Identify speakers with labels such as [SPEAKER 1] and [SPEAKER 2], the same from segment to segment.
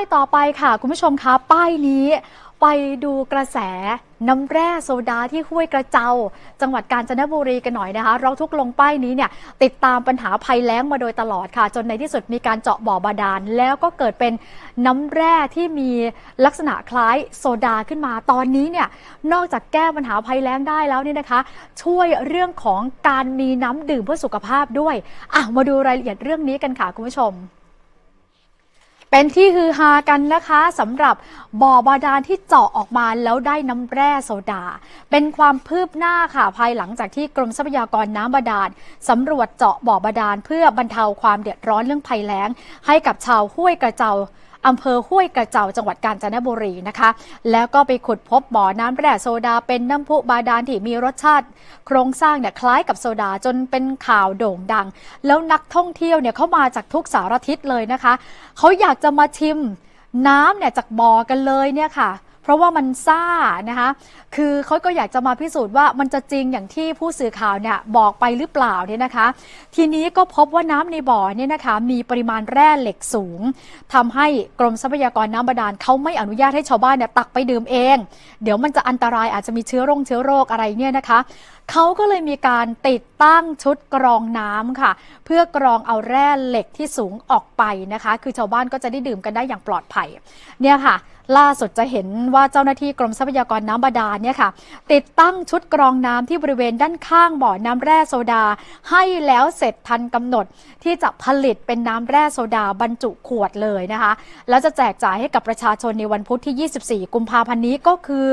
[SPEAKER 1] ายต่อไปค่ะคุณผู้ชมคะป้ายนี้ ไปดูกระแสน้ำแร่โซดาที่ห้วยกระเจา จังหวัดกาญจนบุรีกันหน่อยนะคะ เราทุกลงป้ายนี้เนี่ยติดตามปัญหาภัยแล้งมาโดยตลอดค่ะ จนในที่สุดมีการเจาะบ่อบาดาล แล้วก็เกิดเป็นน้ำแร่ที่มีลักษณะคล้ายโซดาขึ้นมาตอนนี้เนี่ยนอกจากแก้ปัญหาภัยแล้งได้แล้วเนี่ยนะคะ ช่วยเรื่องของการมีน้ำดื่มเพื่อสุขภาพด้วยอะมาดูรายละเอียดเรื่องนี้กันค่ะคุณผู้ชม เป็นที่ฮือฮากันนะคะสำหรับบ่อบาดาลที่เจาะออกมาแล้วได้น้ำแร่โซดา เป็นความพืบหน้าค่ะภายหลังจากที่กรมทรัพยากรน้ำบาดาลสำรวจเจาะบ่อบาดาลเพื่อบรรเทาความเดือดร้อนเรื่องภัยแล้ง ให้กับชาวห้วยกระเจา อำเภอห้วยกระเจ้าจังหวัดกาญจนบุรีนะคะ แล้วก็ไปขุดพบบ่อน้ำแร่โซดาเป็นน้ำพุบาดาลที่มีรสชาติ โครงสร้างเนี่ยคล้ายกับโซดาจนเป็นข่าวโด่งดัง แล้วนักท่องเที่ยวเนี่ยเขามาจากทุกสารทิศเลยนะคะเขาอยากจะมาชิมน้ำเนี่ยจากบ่อกันเลยเนี่ยค่ะ เพราะว่ามันซ่านะคะ คือเขาก็อยากจะมาพิสูจน์ว่ามันจะจริงอย่างที่ผู้สื่อข่าวเนี่ยบอกไปหรือเปล่าเนี่ยนะคะ ทีนี้ก็พบว่าน้ำในบ่อเนี่ยนะคะมีปริมาณแร่เหล็กสูงทำให้กรมทรัพยากรน้ำบาดาลเขาไม่อนุญาตให้ชาวบ้านเนี่ยตักไปดื่มเอง เดี๋ยวมันจะอันตรายอาจจะมีเชื้อโรคเชื้อโรคอะไรเนี่ยนะคะเขาก็เลยมีการติดตั้งชุดกรองน้ำค่ะ เพื่อกรองเอาแร่เหล็กที่สูงออกไปนะคะ คือชาวบ้านก็จะได้ดื่มกันได้อย่างปลอดภัย เนี่ยค่ะ ล่าสุดจะเห็นว่าเจ้าหน้าที่กรมทรัพยากรน้ำบาดาลเนี่ยค่ะ ติดตั้งชุดกรองน้ำที่บริเวณด้านข้างบ่อน้ำแร่โซดา ให้แล้วเสร็จทันกำหนดที่จะผลิตเป็นน้ำแร่โซดาบรรจุขวดเลยนะคะ แล้วจะแจกจ่ายให้กับประชาชนในวันพุธที่ 24 กุมภาพันธ์นี้ก็คือ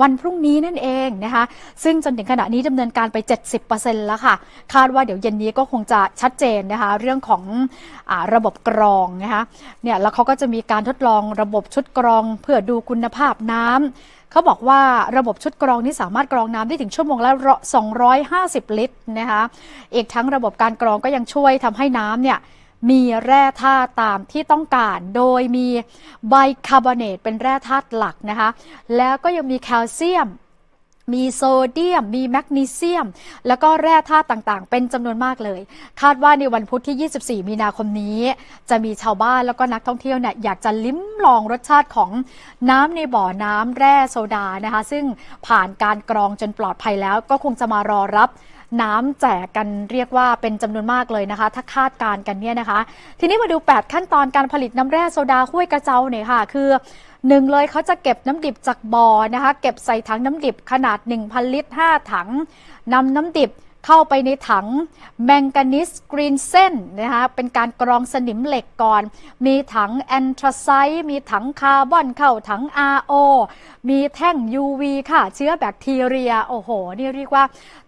[SPEAKER 1] วันพรุ่งนี้นั่นเองนะคะ ซึ่งจนถึงขณะนี้ดำเนินการไป 70%แล้วค่ะ คาดว่าเดี๋ยวเย็นนี้ก็คงจะชัดเจนนะคะ เรื่องของอระบบกรองนะคะเนี่ยแล้วเขาก็จะมีการทดลองระบบชุดกรองเพื่อดูคุณภาพน้ำเขาบอกว่าระบบชุดกรองนี้สามารถกรองน้ำได้ถึงชั่วโมงละ250 ลิตรนะคะอีกทั้งระบบการกรองก็ยังช่วยทำให้น้ำเนี่ย มีแร่ธาตุตามที่ต้องการ โดยมีไบคาร์บอเนตเป็นแร่ธาตุหลักนะคะ แล้วก็ยังมีแคลเซียม มีโซเดียม มีแมกนีเซียม แล้วก็แร่ธาตุต่างๆ เป็นจำนวนมากเลย คาดว่าในวันพุธที่ 24 มีนาคมนี้ จะมีชาวบ้านแล้วก็นักท่องเที่ยวเนี่ยอยากจะลิ้มลองรสชาติของน้ำในบ่อน้ำแร่โซดานะคะ ซึ่งผ่านการกรองจนปลอดภัยแล้ว ก็คงจะมารอรับน้ำแจกกันเรียกว่าเป็นจำนวนมากเลยนะคะ ถ้าคาดการณ์กันเนี่ยนะคะ ทีนี้มาดู 8 ขั้นตอนการผลิตน้ำแร่โซดาห้วยกระเจ้าหน่อยค่ะ คือหนึ่งเลยเขาจะเก็บน้ำดิบจากบ่อนะคะ เก็บใส่ถังน้ำดิบขนาด 1,000 ลิตร 5 ถังนำน้ำดิบ เข้าไปในถังแมงกานิสกรีนเส้นนะคะเป็นการกรองสนิมเหล็กก่อน มีถังแอนทราไซต์มีถังคาร์บอนเข้าถัง RO มีแท่ง UV ค่ะ เชื้อแบคทีเรีย โอ้โห นี่เรียกว่า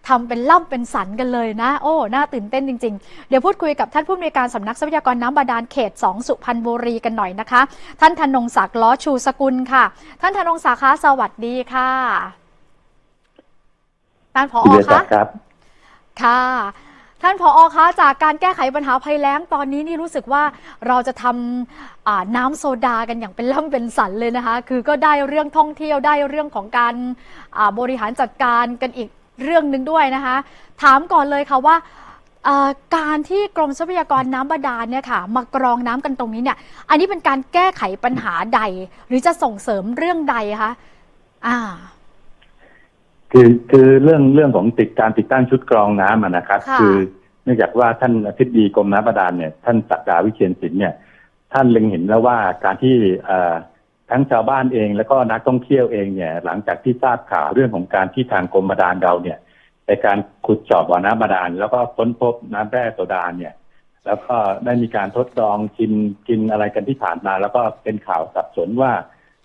[SPEAKER 1] ทำเป็นล่ำเป็นสันกันเลยนะ โอ้ น่าตื่นเต้นจริง ๆ เดี๋ยวพูดคุยกับท่านผู้อำนวยการสำนักทรัพยากรน้ำบาดาลเขต 2 สุพรรณบุรีกันหน่อยนะคะ ท่านธนงศักดิ์ล้อชูสกุลค่ะ ท่านธนงศักดิ์คะสวัสดีค่ะท่านผอ
[SPEAKER 2] พี่เดช
[SPEAKER 1] คะ
[SPEAKER 2] ค่ะ
[SPEAKER 1] ท่านผออคะจากการแก้ไขปัญหาภัยแล้งตอนนี้นี่รู้สึกว่าเราจะทำอ่าน้ำโซดากันอย่างเป็นล่ำเป็นสันเลยนะคะ คือก็ได้เรื่องท่องเที่ยวได้เรื่องของการอ่าบริหารจัดการกันอีกเรื่องหนึ่งด้วยนะคะ ถามก่อนเลยค่ะว่าอ่าการที่กรมทรัพยากรน้ำบาดาลเนี่ยค่ะมากรองน้ำกันตรงนี้เนี่ย อันนี้เป็นการแก้ไขปัญหาใด หรือจะส่งเสริมเรื่องใดคะอ่า
[SPEAKER 2] คือคือเรื่องเรื่องของติดการติดตั้งชุดกรองน้ำอะนะครับ
[SPEAKER 1] ค่ะ
[SPEAKER 2] อเนื่องจากว่าท่านอธิบดีกรมน้ำบาดาลเนี่ยท่านศักดาวิเชียนศิลป์เนี่ยท่านเล็งเห็นแล้วว่าการที่เอ่อทั้งชาวบ้านเองแล้วก็นักท่องเที่ยวเองเนี่ยหลังจากที่ทราบข่าวเรื่องของการที่ทางกรมบาดาลเราเนี่ยในการขุดเจอบบ่อน้ำบาดาลแล้วก็ค้นพบน้ำแร่โซดาเนี่ย แล้วก็ได้มีการทดลองกินกินอะไรกันที่ผ่านมา แล้วก็เป็นข่าวสับสนว่า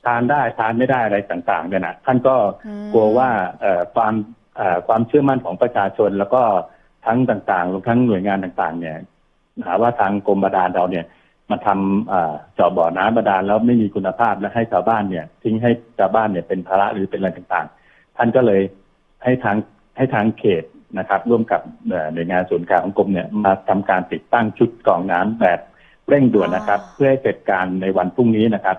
[SPEAKER 2] ทานได้ทานไม่ได้อะไรต่างๆเนี่ยนะท่านก็
[SPEAKER 1] อืม
[SPEAKER 2] กลัวว่าเอ่อความเอ่อความเชื่อมั่นของประชาชนแล้วก็ทั้งต่างๆรวมทั้งหน่วยงานต่างๆ เนี่ยหาว่าทางกรมบาดาลเราเนี่ยมาทำเอ่อเจาะบ่อน้ำบาดาลแล้วไม่มีคุณภาพและให้ชาวบ้านเนี่ย ทิ้งให้ชาวบ้านเนี่ยเป็นภาระหรือเป็นอะไรต่างๆ ท่านก็เลยให้ทางให้ทางเขตนะครับ ร่วมกับเอ่อหน่วยงานศูนย์กลางของกรมเนี่ยมาทำการติดตั้งชุดกรองน้ำแบบเร่งด่วนนะครับ
[SPEAKER 1] อ่า
[SPEAKER 2] เพื่อให้เสร็จการในวันพรุ่งนี้นะครับ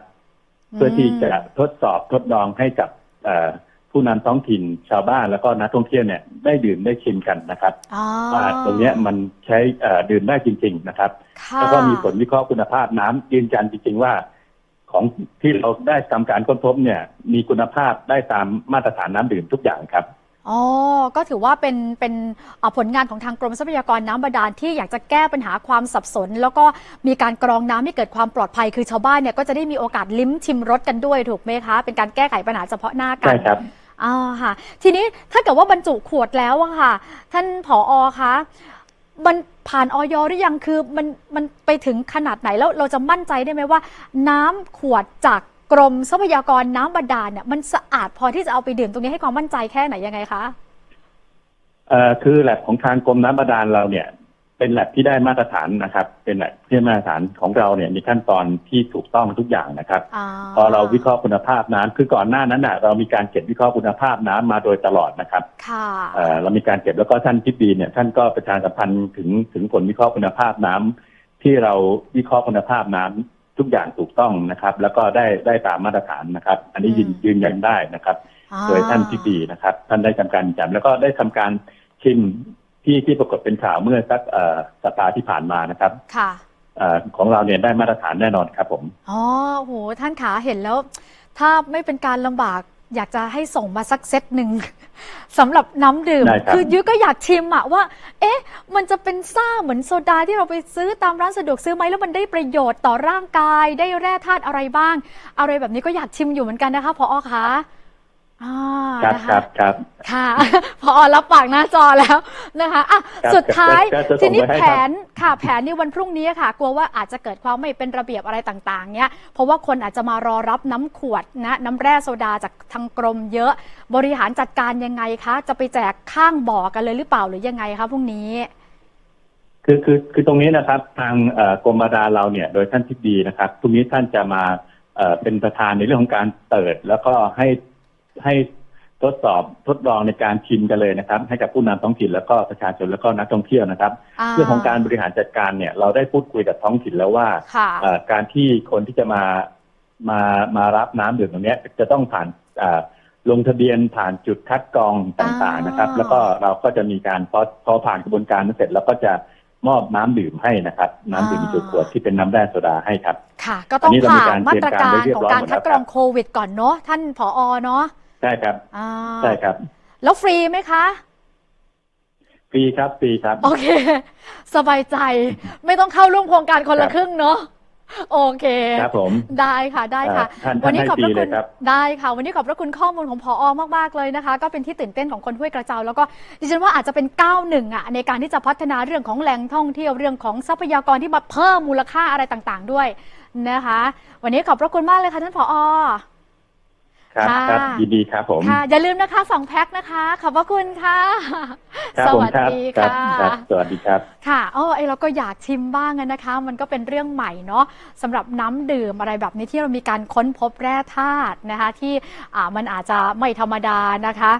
[SPEAKER 2] เพื่อที่จะทดสอบทดลองให้กับเอ่อผู้นำท้องถิ่นชาวบ้านแล้วก็นักท่องเที่ยวเนี่ยได้ดื่มได้ชิมกันนะครับ
[SPEAKER 1] อ๋อ
[SPEAKER 2] ว่าตรงเนี้ยมันใช้เอ่อดื่มได้จริง ๆนะครับ
[SPEAKER 1] ค่ะ
[SPEAKER 2] แล้วก็มีผลวิเคราะห์คุณภาพน้ำยืนยันจริง ๆ ว่า ของที่เราได้ทำการค้นพบเนี่ย มีคุณภาพได้ตามมาตรฐานน้ำดื่มทุกอย่างครับ
[SPEAKER 1] อ๋อ ก็ถือว่าเป็นเป็นผลงานของทางกรมทรัพยากรน้ำบาดาลที่อยากจะแก้ปัญหาความสับสน แล้วก็มีการกรองน้ำให้เกิดความปลอดภัย คือชาวบ้านเนี่ยก็จะได้มีโอกาสลิ้มชิมรสกันด้วยถูกไหมคะ เป็นการแก้ไขปัญหาเฉพาะหน้ากัน
[SPEAKER 2] ใช่ครับ
[SPEAKER 1] อ่าค่ะ ทีนี้ถ้าเกิดว่าบรรจุขวดแล้วอะค่ะ ท่านผออคะมันผ่านออยหรือยังคือมันมันไปถึงขนาดไหนแล้วเราจะมั่นใจได้ไหมว่า น้ำขวดจาก กรมทรัพยากรน้ำบาดาลเนี่ยมันสะอาดพอที่จะเอาไปดื่มตรงนี้ให้ความมั่นใจแค่ไหนยังไงคะ
[SPEAKER 2] เอ่อคือแลบของทางกรมน้ำบาดาลเราเนี่ย เป็นแลบที่ได้มาตรฐานนะครับ เป็นแลบที่ได้มาตรฐานของเราเนี่ยมีขั้นตอนที่ถูกต้องทุกอย่างนะครับ
[SPEAKER 1] อ่า
[SPEAKER 2] พอเราวิเคราะห์คุณภาพน้ำคือก่อนหน้านั้นน่ะเรามีการเก็บวิเคราะห์คุณภาพน้ำมาโดยตลอดนะครับ
[SPEAKER 1] ค่ะ
[SPEAKER 2] เอ่อเรามีการเก็บแล้วก็ท่านทิบดีเนี่ยท่านก็ประชาสัมพันธ์ถึงถึงผลวิเคราะห์คุณภาพน้ำที่เราวิเคราะห์คุณภาพน้ำ ทุกอย่างถูกต้องนะครับ แล้วก็ได้ได้ตามมาตรฐานนะครับ อันนี้ยืน
[SPEAKER 1] อืม
[SPEAKER 2] ยืนยันได้นะครับ
[SPEAKER 1] อ่า
[SPEAKER 2] โดยท่านทิบดีนะครับ ท่านได้ทำการยืนยันแล้วก็ได้ทำการชิมที่ที่ปรากฏเป็นข่าวเมื่อสักเอ่อสัปดาห์ที่ผ่านมานะครับ
[SPEAKER 1] ค่ะ
[SPEAKER 2] เอ่อของเราเนี่ยได้มาตรฐานแน่นอนครับผม
[SPEAKER 1] อ๋อโหท่านขาเห็นแล้ว ถ้าไม่เป็นการลำบาก อยากจะให้ส่งมาสักเซตหนึ่ง สำหรับน้ำดื่ม
[SPEAKER 2] ได้ครับ
[SPEAKER 1] คือยุ้ยก็อยากชิมอะว่า เอ๊ะ มันจะเป็นซ่าเหมือนโซดาที่เราไปซื้อตามร้านสะดวกซื้อไหมแล้วมันได้ประโยชน์ต่อร่างกาย ได้แร่ธาตุอะไรบ้าง อะไรแบบนี้ก็อยากชิมอยู่เหมือนกันนะคะพออคะ อ่า
[SPEAKER 2] ครับ
[SPEAKER 1] นะ
[SPEAKER 2] ครั
[SPEAKER 1] คะ
[SPEAKER 2] บครับ
[SPEAKER 1] ค่ะ พอรับปากหน้าจอแล้วนะคะอะ
[SPEAKER 2] ครับ
[SPEAKER 1] สุดท้าย
[SPEAKER 2] ก็จะส่ง
[SPEAKER 1] ทีนี้
[SPEAKER 2] ไปให้
[SPEAKER 1] แผ
[SPEAKER 2] ครับ
[SPEAKER 1] นค่ะ แผนในวันพรุ่งนี้ค่ะ กลัวว่าอาจจะเกิดความไม่เป็นระเบียบอะไรต่างๆเนี้ยเพราะว่าคนอาจจะมารอรับน้ำขวดนะน้ำแร่โซดาจากทางกรมเยอะ บริหารจัดการยังไงคะ จะไปแจกข้างบ่อกันเลยหรือเปล่าหรือยังไงคะพรุ่งนี้
[SPEAKER 2] คือคือคือตรงนี้นะครับ ทางเอ่อกรมบาดาลเราเนี่ยโดยท่านทิบดีนะครับตรงนี้ท่านจะมาเอ่อเป็นประธานในเรื่องของการเปิด แล้วก็ให้ ให้ทดสอบทดลองในการชิมกันเลยนะครับ ให้กับผู้นำท้องถิ่นแล้วก็ประชาชนแล้วก็นักท่องเที่ยวนะครับา เรื่องของการบริหารจัดการเนี่ยเราได้พูดคุยกับท้องถิ่นแล้วว่า
[SPEAKER 1] ค่ะ
[SPEAKER 2] เอ่อการที่คนที่จะมามามารับน้ำดื่มตรงเนี้ยจะต้องผ่านอ่าลงทะเบียนผ่านจุดคัดกรองต่างๆนะครับ
[SPEAKER 1] อ่า
[SPEAKER 2] แล้วก็เราก็จะมีการพอพอผ่านกระบวนการนั้นเสร็จแล้วก็จะมอบน้ำดื่มให้นะครับ น้ำดื่มจุดขวดที่เป็นน้ำแร่โซดาให้ครับ
[SPEAKER 1] ค่ะ ก็ต้อง
[SPEAKER 2] อันนี้เรามี
[SPEAKER 1] ผ่า
[SPEAKER 2] การ
[SPEAKER 1] นมาตรการ
[SPEAKER 2] เตรียมการไว้เรีย
[SPEAKER 1] ข
[SPEAKER 2] บ
[SPEAKER 1] อง
[SPEAKER 2] ร้อย
[SPEAKER 1] การ
[SPEAKER 2] หมดแล้ว
[SPEAKER 1] คัดกรองโควิดก่อนเนาะท่านผอเนาะ
[SPEAKER 2] ใช่ครับ
[SPEAKER 1] อ่า
[SPEAKER 2] ใช่ครับ
[SPEAKER 1] แล้วฟรีไหมคะ
[SPEAKER 2] ฟรีครับฟรีครับ
[SPEAKER 1] โอเค สบายใจ ไม่ต้องเข้าร่วมโครงการคนละ
[SPEAKER 2] ครับ
[SPEAKER 1] ครึ่งเนาะโอเค
[SPEAKER 2] ครับผม
[SPEAKER 1] ได้ค่ะได้ค่ะ
[SPEAKER 2] อ่าท่าน
[SPEAKER 1] วันนี้ขอบพระ
[SPEAKER 2] ท่านให้ฟรี
[SPEAKER 1] คุ
[SPEAKER 2] เล
[SPEAKER 1] ณ
[SPEAKER 2] ยครับ
[SPEAKER 1] ได้ค่ะ วันนี้ขอบพระคุณข้อมูลของพออมากๆเลยนะคะ ก็เป็นที่ตื่นเต้นของคนห้วยกระเจ้า แล้วก็ดิฉันว่าอาจจะเป็นก้าวหนึ่งอะในการที่จะพัฒนาเรื่องของแหล่งท่องเที่ยวเรื่องของทรัพยากรที่มาเพิ่มมูลค่าอะไรต่างๆ ด้วยนะคะ วันนี้ขอบพระคุณมากเลยค่ะท่านผอ
[SPEAKER 2] ครับ
[SPEAKER 1] ค่ะ
[SPEAKER 2] ครับยินดีครับผม
[SPEAKER 1] ค่ะอย่าลืมนะคะสองแพ็คนะคะ ขอบพระคุณค่ะ
[SPEAKER 2] ครับ
[SPEAKER 1] ส
[SPEAKER 2] ผม
[SPEAKER 1] วัส
[SPEAKER 2] ครับ
[SPEAKER 1] ดี
[SPEAKER 2] ครับ
[SPEAKER 1] ค่ะ
[SPEAKER 2] ครับ สวัสดีครับ
[SPEAKER 1] ค่ะเออไอเราก็อยากชิมบ้างอะนะคะ มันก็เป็นเรื่องใหม่เนาะสำหรับน้ำดื่มอะไรแบบนี้ที่เรามีการค้นพบแร่ธาตุนะคะ ที่อ่ามันอาจจะไม่ธรรมดานะคะ